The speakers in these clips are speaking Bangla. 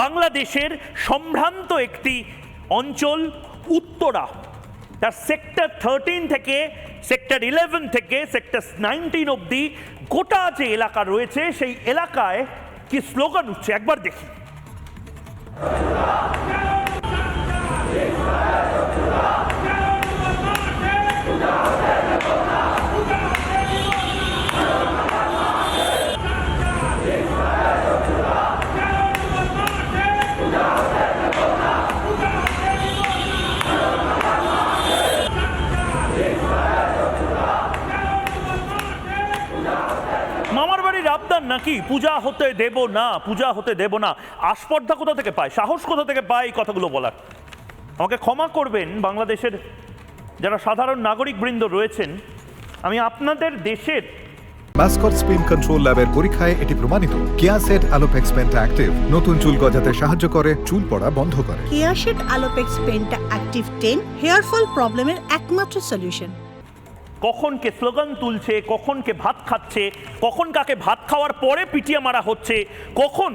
বাংলাদেশের সম্ভ্রান্ত একটি অঞ্চল উত্তরা। তার সেক্টর থার্টিন থেকে সেক্টর ইলেভেন থেকে সেক্টর নাইনটিন অবধি গোটা যে এলাকা রয়েছে, সেই এলাকায় কি স্লোগান উঠছে? একবার দেখি। পূজা হতে দেব না পূজা হতে দেব না। আস্পর্ধা কোথা থেকে পায়? সাহস কোথা থেকে পায় এই কথাগুলো বলার? আমাকে ক্ষমা করবেন বাংলাদেশের যারা সাধারণ নাগরিক বৃন্দ রয়েছেন আমি আপনাদের দেশের মাস্কট স্পিন কন্ট্রোল ল্যাবের পরীক্ষায় এটি প্রমাণিত। কেয়াসেট আলোপেক্স পেন্টা অ্যাক্টিভ নতুন চুল গজাতে সাহায্য করে চুল পড়া বন্ধ করে। কেয়াশেড আলোপেক্স পেনটা অ্যাক্টিভ টেন হেয়ার ফল প্রবলেমের একমাত্র সলিউশন কখন কে স্লোগান তুলছে, কখন কে ভাত খাচ্ছে, কখন কাকে ভাত খাওয়ার পরে পিটিয়ে মারা হচ্ছে, কখন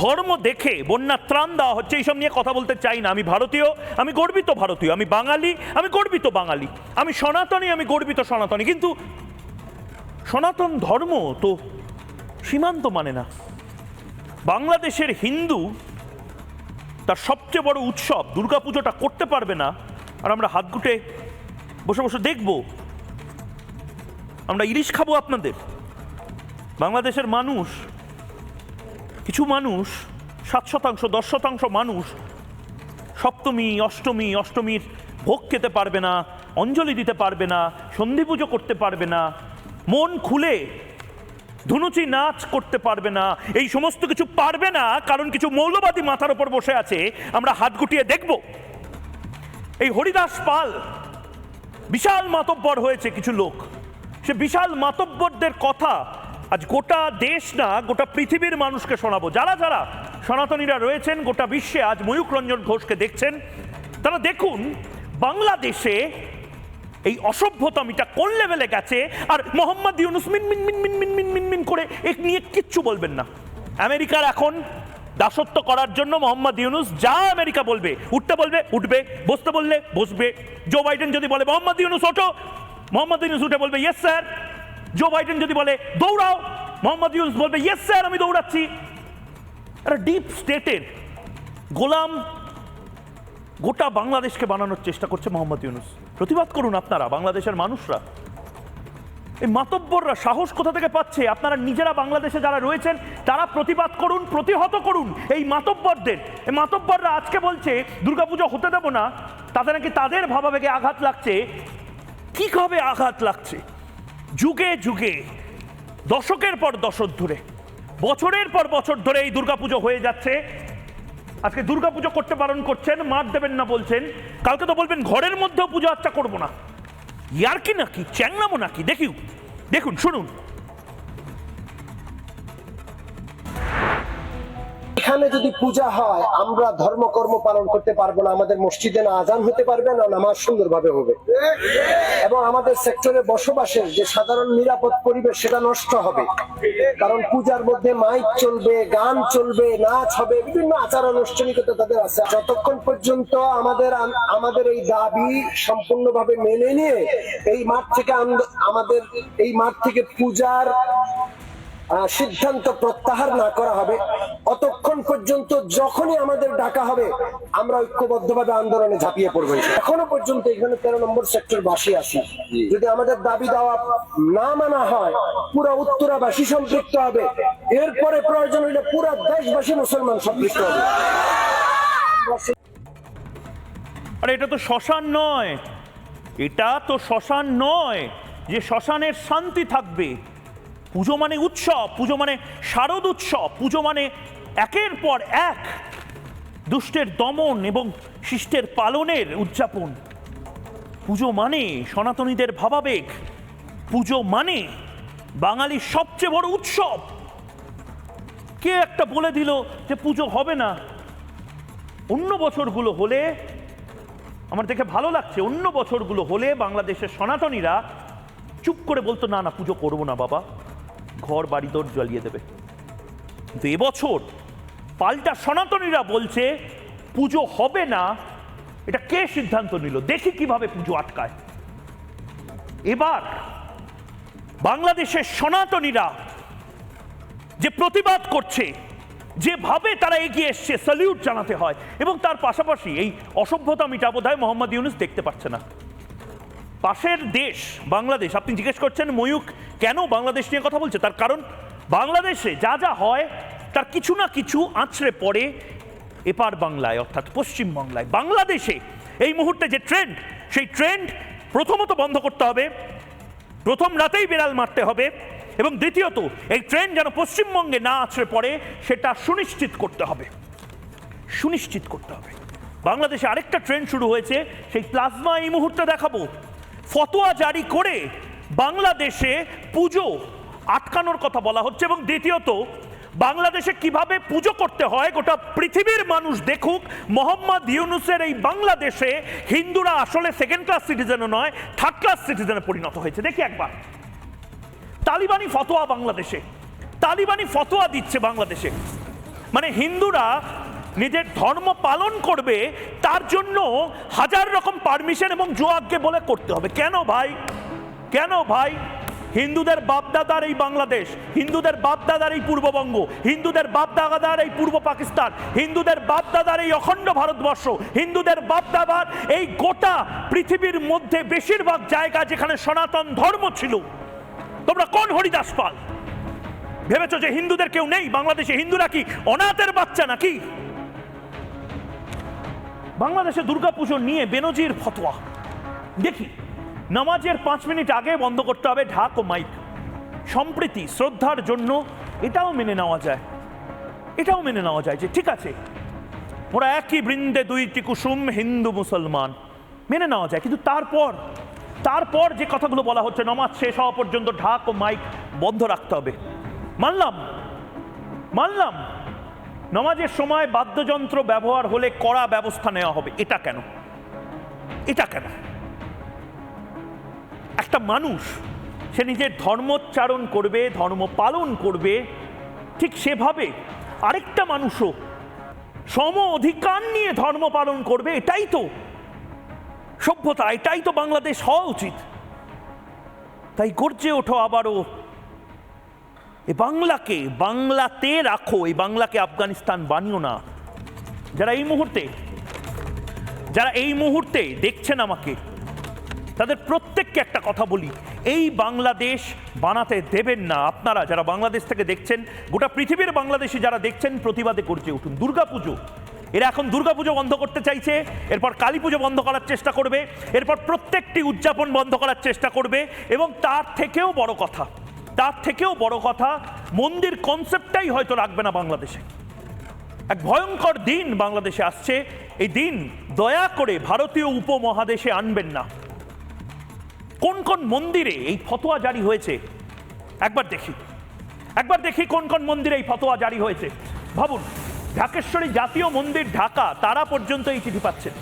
ধর্ম দেখে বন্যা ত্রাণ দেওয়া হচ্ছে, এইসব নিয়ে কথা বলতে চাই না। আমি ভারতীয়, আমি গর্বিত ভারতীয়, আমি বাঙালি, আমি গর্বিত বাঙালি, আমি সনাতনী, আমি গর্বিত সনাতনী। কিন্তু সনাতন ধর্ম তো সীমান্ত মানে না। বাংলাদেশের হিন্দু তার সবচেয়ে বড় উৎসব, দুর্গাপুজোটা করতে পারবে না। আর আমরা হাত গুটে বসে বসে দেখব আমরা ইলিশ খাব আপনাদের। বাংলাদেশের মানুষ, কিছু মানুষ, সাত শতাংশ, দশ শতাংশ মানুষ সপ্তমী, অষ্টমী, অষ্টমীর ভোগ খেতে পারবে না, অঞ্জলি দিতে পারবে না, সন্ধি পুজো করতে পারবে না, মন খুলে ধুনুচি নাচ করতে পারবে না, এই সমস্ত কিছু পারবে না, কারণ কিছু মৌলবাদী মাথার ওপর বসে আছে, আমরা হাত গুটিয়ে দেখব। এই হরিদাস পাল বিশাল মাতব্বর হয়েছে কিছু লোক। সে বিশাল মাতব্বরদের কথা আজ গোটা দেশ না, গোটা পৃথিবীর মানুষকে শোনাবো। যারা যারা সনাতনীরা রয়েছেন, গোটা বিশ্বে আজ ময়ূক রঞ্জন ঘোষকে দেখছেন, তারা দেখুন, বাংলাদেশে এই অসভ্যতামিটা কোন লেভেলে গেছে? আর মোহাম্মদ ইউনুস মিন মিন মিন মিন মিন মিন মিন মিন করে এক নিয়ে কিচ্ছু বলবেন না। আমেরিকার এখন দাসত্ব করার জন্য মোহাম্মদ ইউনুস যা আমেরিকা বলবে, উঠতে বলবে, উঠবে, বসতে বললে বসবে। জো বাইডেন যদি বলে, মোহাম্মদ ইউনুস, ওঠো। মোহাম্মদ ইউনুস উঠে বলবে ইয়েস স্যার জো বাইডেন যদি বলে, দৌড়াও। মোহাম্মদ ইউনুস বলবে ইয়েস স্যার আমি দৌড়াচ্ছি। একটা ডিপ স্টেটের গোলাম গোটা বাংলাদেশকে বানানোর চেষ্টা করছে মোহাম্মদ ইউনুস। প্রতিবাদ করুন আপনারা, বাংলাদেশের মানুষরা। এই মাতব্বররা সাহস কোথা থেকে পাচ্ছে? আপনারা নিজেরা বাংলাদেশে যারা রয়েছেন, তারা প্রতিবাদ করুন, প্রতিহত করুন এই মাতব্বরদের। এই মাতব্বররা আজকে বলছে, দুর্গাপুজো হতে দেবো না। তাতে নাকি তাদের ভাবাবেগে আঘাত লাগছে। কীভাবে আঘাত লাগছে? যুগে যুগে, দশকের পর দশক ধরে, বছরের পর বছর ধরে এই দুর্গাপুজো হয়ে যাচ্ছে। আজকে দুর্গাপুজো করতে বারণ করছেন, মার দেবেন না বলছেন। কালকে তো বলবেন, ঘরের মধ্যেও পুজো আচ্ছা করব না। ইয়ার কি নাকি চ্যাংলামো নাকি, দেখিও। দেখুন, শুনুন। এখানে যদি পূজা হয়, আমরা ধর্মকর্ম পালন করতে পারব না। আমাদের মসজিদে না আজান হতে পারবে, না নামাজ সুন্দরভাবে হবে। এবং আমাদের সেক্টরে বসবাসের যে সাধারণ নিরাপদ পরিবেশ, সেটা নষ্ট হবে। কারণ পূজার মধ্যে মাইক চলবে, গান চলবে, নাচ হবে, বিভিন্ন আচার আনুষ্ঠানিকতা তাদের আছে। যতক্ষণ পর্যন্ত আমাদের আমাদের এই দাবি সম্পূর্ণভাবে মেনে নিয়ে এই মাঠ থেকে আমাদের এই মাঠ থেকে পূজার সিদ্ধান্ত প্রত্যাহার না করা হবে। অতক্ষণ পর্যন্ত যখনই আমাদের ডাকা হবে আমরা ঐক্যবদ্ধভাবে আন্দোলনে ঝাঁপিয়ে পড়ব এখনও পর্যন্ত এখানে তেরো নম্বর সেক্টর বাসী আসি যদি আমাদের দাবি দাওয়া না মানা হয় পুরো উত্তরাবাসী সম্পৃক্ত হবে। এরপরে প্রয়োজন হইলে পুরো দেশবাসী মুসলমান সম্পৃক্ত হবে। আরে এটা তো শ্মশান নয়। এটা তো শ্মশান নয় যে শ্মশানের শান্তি থাকবে। পুজো মানে উৎসব, পুজো মানে শারদ উৎসব, পুজো মানে একের পর এক দুষ্টের দমন এবং শিষ্টের পালনের উদযাপন। পুজো মানে সনাতনীদের ভাবাবেগ, পুজো মানে বাঙালির সবচেয়ে বড় উৎসব। কে একটা বলে দিল যে পুজো হবে না? অন্য বছরগুলো হলে, আমার দেখে ভালো লাগছে, অন্য বছরগুলো হলে বাংলাদেশের সনাতনীরা চুপ করে বলতো, না না, পুজো করব না বাবা। ঘর বাড়ি তোর জ্বালিয়ে দেবে। কিন্তু এবছর পাল্টা সনাতনীরা বলছে, পুজো হবে না। এটা কে সিদ্ধান্ত নিল? দেখি কীভাবে পুজো আটকায়। এবার বাংলাদেশের সনাতনীরা যে প্রতিবাদ করছে, যেভাবে তারা এগিয়ে এসছে স্যালিউট জানাতে হয়। এবং তার পাশাপাশি এই অসভ্যতা মিটা মোহাম্মদ ইউনুস দেখতে পাচ্ছে না। পাশের দেশ, বাংলাদেশ। আপনি জিজ্ঞেস করছেন ময়ূক কেন বাংলাদেশ নিয়ে কথা বলছে? তার কারণ, বাংলাদেশে যা যা হয়, তার কিছু না কিছু আছড়ে পড়ে এপার বাংলায়, অর্থাৎ পশ্চিম বাংলায়। বাংলাদেশে এই মুহূর্তে যে ট্রেন্ড, সেই ট্রেন্ড প্রথমত বন্ধ করতে হবে। প্রথম রাতেই বিড়াল মারতে হবে। এবং দ্বিতীয়ত, এই ট্রেন যেন পশ্চিমবঙ্গে না আছড়ে পড়ে, সেটা সুনিশ্চিত করতে হবে। সুনিশ্চিত করতে হবে। বাংলাদেশে আরেকটা ট্রেন্ড শুরু হয়েছে, সেই প্লাজমা এই মুহূর্তে দেখাবো। ফতোয়া জারি করে বাংলাদেশে পুজো আটকানোর কথা বলা হচ্ছে এবং দ্বিতীয়ত, বাংলাদেশে কীভাবে পুজো করতে হয় গোটা পৃথিবীর মানুষ দেখুক, মোহাম্মদ ইউনুসের এই বাংলাদেশে হিন্দুরা আসলে সেকেন্ড ক্লাস সিটিজেনও নয় থার্ড ক্লাস সিটিজেনে পরিণত হয়েছে। দেখি একবার। তালিবানি ফতোয়া বাংলাদেশে, তালিবানি ফতোয়া দিচ্ছে বাংলাদেশে। মানে হিন্দুরা নিজের ধর্ম পালন করবে, তার জন্য হাজার রকম পারমিশন এবং জোয়াককে বলে করতে হবে। কেন ভাই? কেন ভাই? হিন্দুদের বাপদাদার এই বাংলাদেশ, হিন্দুদের বাপদাদার এই পূর্ববঙ্গ, হিন্দুদের বাপদাদার এই পূর্ব পাকিস্তান, হিন্দুদের বাপদাদার এই অখণ্ড ভারতবর্ষ, হিন্দুদের বাপদাদার এই গোটা পৃথিবীর মধ্যে বেশিরভাগ জায়গা যেখানে সনাতন ধর্ম ছিল। তোমরা কোন হরিদাস পাল? ভেবেছো যে হিন্দুদের কেউ নেই? বাংলাদেশে হিন্দুরা কি অনাথের বাচ্চা নাকি? বাংলাদেশে দুর্গাপুজো নিয়ে বেনজির ফতোয়া। দেখি, নামাজের পাঁচ মিনিট আগে বন্ধ করতে হবে ঢাক ও মাইক। সম্প্রীতি, শ্রদ্ধার জন্য এটাও মেনে নেওয়া যায়। এটাও মেনে নেওয়া যায় যে ঠিক আছে, ওরা একই বৃন্দে দুইটি কুসুম হিন্দু মুসলমান। মেনে নেওয়া যায়, কিন্তু তারপর তারপর যে কথাগুলো বলা হচ্ছে, নামাজ শেষ হওয়া পর্যন্ত ঢাক ও মাইক বন্ধ রাখতে হবে। মানলাম মানলাম। নামাজের সময় বাদ্যযন্ত্র ব্যবহার হলে কড়া ব্যবস্থা নেওয়া হবে। এটা কেন? এটা কেন? একটা মানুষ, সে নিজের ধর্মোচ্চারণ করবে, ধর্ম পালন করবে, ঠিক সেভাবে আরেকটা মানুষও সম অধিকার নিয়ে ধর্ম পালন করবে, এটাই তো সভ্যতা, এটাই তো বাংলাদেশ হওয়া উচিত। তাই গর্জে ওঠো আবারও এ বাংলাকে, বাংলাতে রাখো, এই বাংলাকে আফগানিস্তান বানিও না। যারা এই মুহূর্তে, যারা এই মুহূর্তে দেখছেন আমাকে, তাদের প্রত্যেককে একটা কথা বলি, এই বাংলাদেশ বানাতে দেবেন না আপনারা যারা বাংলাদেশ থেকে দেখছেন, গোটা পৃথিবীর বাংলাদেশে যারা দেখছেন, প্রতিবাদে করছে উঠুন। দুর্গাপুজো, এরা এখন দুর্গাপুজো বন্ধ করতে চাইছে, এরপর কালী পুজো বন্ধ করার চেষ্টা করবে, এরপর প্রত্যেকটি উদযাপন বন্ধ করার চেষ্টা করবে, এবং তার থেকেও বড় কথা তার থেকেও বড় কথা, মন্দির কনসেপ্টটাই হয়তো রাখবে না বাংলাদেশে। এক ভয়ঙ্কর দিন বাংলাদেশে আসছে। এই দিন দয়া করে ভারতীয় উপমহাদেশে আনবেন না। কোন কোন মন্দিরে এই ফতোয়া জারি হয়েছে? একবার দেখি। একবার দেখি কোন কোন মন্দিরে এই ফতোয়া জারি হয়েছে। ভাবুন, ঢাকেশ্বরী জাতীয় মন্দির ঢাকা, তারা পর্যন্ত এই চিঠি পাচ্ছেন।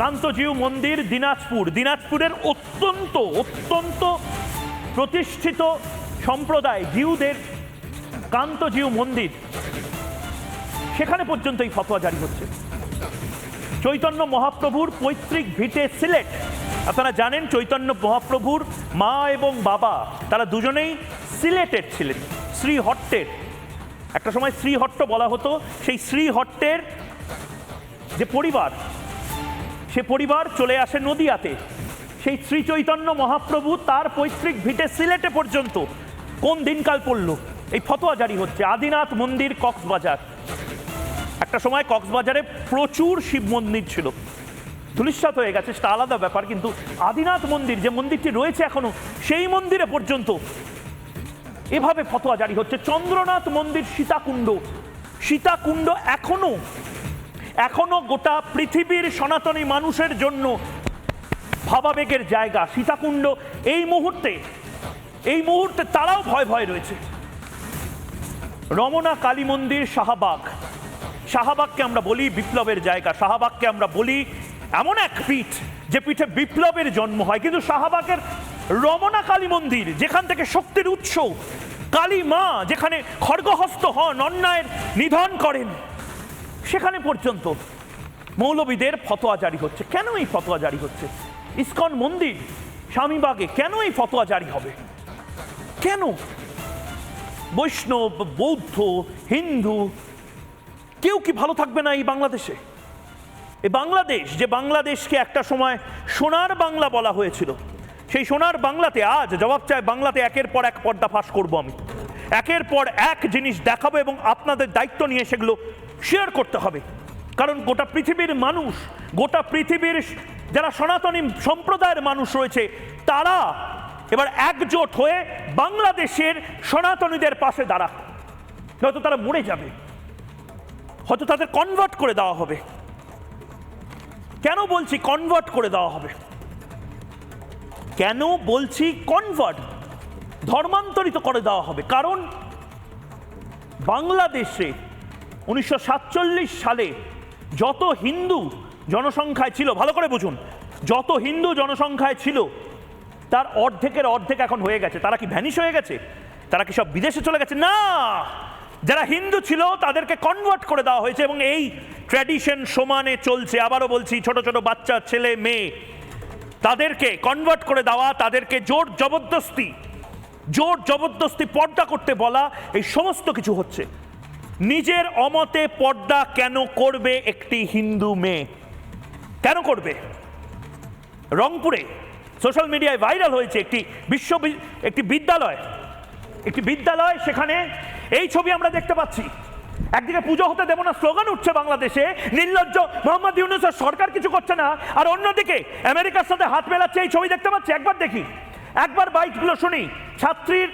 কান্তজিউ মন্দির দিনাজপুর। দিনাজপুরের অত্যন্ত অত্যন্ত প্রতিষ্ঠিত সম্প্রদায় জিউদের কান্তজিউ মন্দির। সেখানে পর্যন্ত এই ফতোয়া জারি হচ্ছে। চৈতন্য মহাপ্রভুর পৈতৃক ভিটে সিলেট। আপনারা জানেন চৈতন্য মহাপ্রভুর মা এবং বাবা, তারা দুজনেই সিলেটের ছিলেন, শ্রীহট্টের। একটা সময় শ্রীহট্ট বলা হতো, সেই শ্রীহট্টের যে পরিবার সে পরিবার চলে আসে নদিয়াতে। সেই শ্রী চৈতন্য মহাপ্রভু তার পৈতৃক ভিটে সিলেটে পর্যন্ত। কোন দিনকাল পড়ল? এই ফতোয়া জারি হচ্ছে। আদিনাথ মন্দির, কক্সবাজার। একটা সময় কক্সবাজারে প্রচুর শিব মন্দির ছিল। ধুলিস্বাত হয়ে গেছে, সেটা আলাদা ব্যাপার, কিন্তু আদিনাথ মন্দির যে মন্দিরটি রয়েছে এখনও, সেই মন্দিরে পর্যন্ত। এভাবে ফতোয়া জারি হচ্ছে। চন্দ্রনাথ মন্দির সীতাকুণ্ড। সীতাকুণ্ড এখনও এখনও গোটা পৃথিবীর সনাতনী মানুষের জন্য ভাবাবেগের জায়গা, সীতাকুণ্ড। এই মুহূর্তে এই মুহূর্তে তারাও ভয় ভয় রয়েছে। রমনা কালী মন্দির শাহবাগ। শাহবাগকে আমরা বলি বিপ্লবের জায়গা। শাহবাগকে আমরা বলি এমন এক পীঠ, যে পীঠে বিপ্লবের জন্ম হয়। কিন্তু শাহবাগের রমনা কালী মন্দির যেখান থেকে শক্তির উৎস, কালী মা যেখানে খড়গহস্ত হন, অন্যায়ের নিধন করেন সেখানে পর্যন্ত মৌলবীদের ফতোয়া জারি হচ্ছে। কেন এই ফতোয়া জারি হচ্ছে? ইস্কন মন্দির স্বামীবাগে কেন এই ফতোয়া জারি হবে? কেন? বৈষ্ণব, বৌদ্ধ, হিন্দু, কেউ কি ভালো থাকবে না এই বাংলাদেশে? এই বাংলাদেশ, যে বাংলাদেশকে একটা সময় সোনার বাংলা বলা হয়েছিল, সেই সোনার বাংলাতে আজ জবাব চায় বাংলাতে একের পর এক পর্দা ফাঁস করব আমি। একের পর এক জিনিস দেখাবো এবং আপনাদের দায়িত্ব নিয়ে সেগুলো শেয়ার করতে হবে। কারণ গোটা পৃথিবীর মানুষ, গোটা পৃথিবীর যারা সনাতনী সম্প্রদায়ের মানুষ রয়েছে, তারা এবার একজোট হয়ে বাংলাদেশের সনাতনীদের পাশে দাঁড়া। হয়তো তারা মরে যাবে। হয়তো তাদের কনভার্ট করে দেওয়া হবে। কেন বলছি কনভার্ট করে দেওয়া হবে? কেন বলছি কনভার্ট ধর্মান্তরিত করে দেওয়া হবে। কারণ বাংলাদেশে উনিশশো সাতচল্লিশ সালে যত হিন্দু জনসংখ্যায় ছিল, ভালো করে বুঝুন, যত হিন্দু জনসংখ্যায় ছিল, তার অর্ধেকের অর্ধেক এখন হয়ে গেছে। তারা কি ভ্যানিশ হয়ে গেছে? তারা কি সব বিদেশে চলে গেছে? না! যারা হিন্দু ছিল, তাদেরকে কনভার্ট করে দেওয়া হয়েছে এবং এই ট্র্যাডিশন সমানে চলছে। আবারও বলছি, ছোট ছোট বাচ্চা, ছেলে, মেয়ে, তাদেরকে কনভার্ট করে দেওয়া, তাদেরকে জোর জবরদস্তি জোর জবরদস্তি পর্দা করতে বলা, এই সমস্ত কিছু হচ্ছে। নিজের অমতে পর্দা কেন করবে একটি হিন্দু মেয়ে? কেন করবে? রংপুরে সোশ্যাল মিডিয়ায় ভাইরাল হয়েছে একটি বিশ্ব একটি বিদ্যালয় একটি বিদ্যালয় সেখানে এই ছবি আমরা দেখতে পাচ্ছি। একদিকে পুজো হতে দেব না, স্লোগান উঠছে বাংলাদেশে, নির্লজ্জ মোহাম্মদ ইউনুসের সরকার কিছু করছে না, আর অন্যদিকে আমেরিকার সাথে হাত মেলাচ্ছে এই ছবি দেখতে পাচ্ছি, একবার দেখি। একবার বাইকগুলো শুনি, ছাত্রীর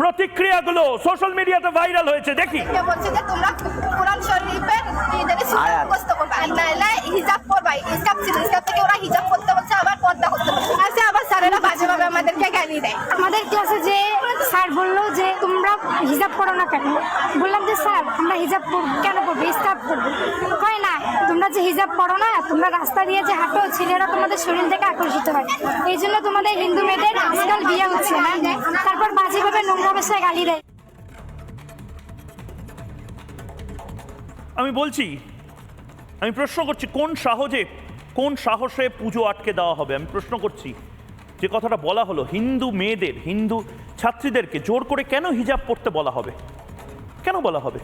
প্রতিক্রিয়াগুলো সোশ্যাল মিডিয়াতে ভাইরাল হয়েছে দেখি। কে বলছে যে তোমরা কোরআন শরীফের নিজেদের সুন্নাত মুখস্থ করবে। নাইলে হিজাব করবে হিজাব ছিল হিজাব থেকে ওরা হিজাব করতে বলছে আবার পর্দা করতে বলছে। আছে আবার স্যারেরা বাজেভাবে আমাদেরকে গালি দেয়। আমাদের ক্লাসে যে স্যার বলল যে তোমরা হিজাব করো না কেন? বললাম যে স্যার আমরা হিজাব কেন করব স্কার্ফ করব। হয় না তোমরা যে হিজাব পড়ো না তোমরা রাস্তা দিয়ে যে হাঁটো ছেলেরা তোমাদের শরীর থেকে আকর্ষিত হয়। এই জন্য তোমাদের হিন্দু মেয়েদের আজকাল বিয়ে হচ্ছে না। আমি বলছি, আমি প্রশ্ন করছি, কোন সাহসে কোন সাহসে পুজো আটকে দেওয়া হবে? আমি প্রশ্ন করছি, যে কথাটা বলা হলো, হিন্দু মেয়েদের, হিন্দু ছাত্রীদেরকে জোর করে কেন হিজাব পড়তে বলা হবে? কেন বলা হবে?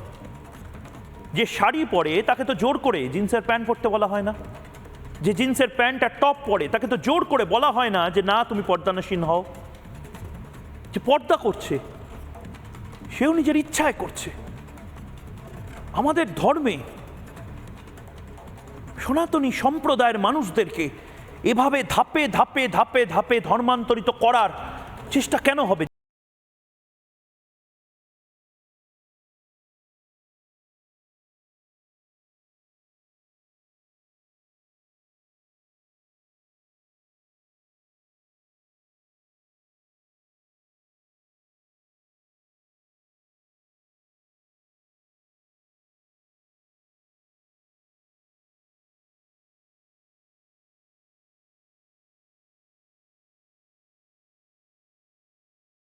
যে শাড়ি পরে তাকে তো জোর করে জিন্সের প্যান্ট পরতে বলা হয় না। যে জিন্সের প্যান্ট আর টপ পরে তাকে তো জোর করে বলা হয় না যে, না, তুমি পর্দানসীন হও। যে পর্দা করছে। সেও নিজের ইচ্ছায় করছে। আমাদের ধর্মে সনাতনী সম্প্রদায়ের মানুষদেরকে এভাবে ধাপে ধাপে ধাপে ধাপে ধর্মান্তরিত করার চেষ্টা কেন হবে